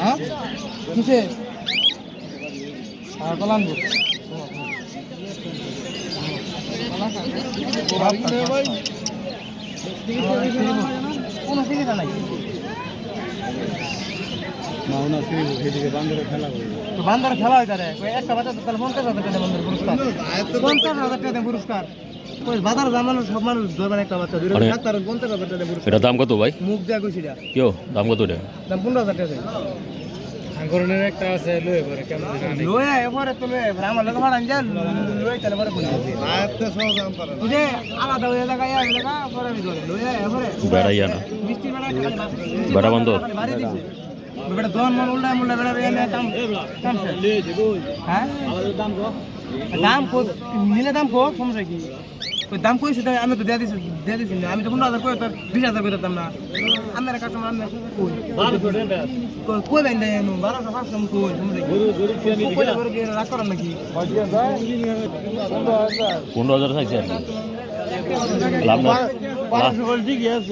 হ্যাঁ আর কোনো নাই বান্দরে খেলা করবে তো খেলা হয় একটা বাচ্চা তাহলে পঞ্চাশ হাজার টাকা বান্দার পুরস্কার পঞ্চাশ হাজার টাকা পুরস্কার ওই বাজার জামানো সব মানুষ ধরবেন একটা বাচ্চা দুই মানে- এটা দাম কত ভাই? মুখ দেয়া কইছি কেউ দাম কত এটা? দাম পনেরো হাজার টাকা। দেয় একটা আছে লয়ে পরে কেমন জানি। লয়ে এবারে তো আমার লোক ভাড়া যা লয়ে তাহলে পরে কোন আয়ত্তে সব দাম পারে তুই আলাদা হয়ে জায়গা ইয়া জায়গা পরে আমি ধরে। লয়ে এবারে। বেড়াইয়া না। মিষ্টি বেড়া বেড়া বন্ধ। বাড়ি দিছে। বেটা দন মন উল্টা মুল্লা বেড়া দাম দাম স্যার। হ্যাঁ? দাম কো দাম কো নিলে দাম কো সমস্যা কি? ওই দাম কইছে তাই আমি তো দিয়ে দিছি দিয়ে দিছি না। আমি তো পনেরো হাজার কই তোর বিশ হাজার করে দিতাম না। আমার কাস্টমার আমি কই? করে কই দেন দেন বারোশো পাঁচশো কই? কি রাগ করেন নাকি? পনেরো হাজার চাইছে আর লাভ না ঠিক আছে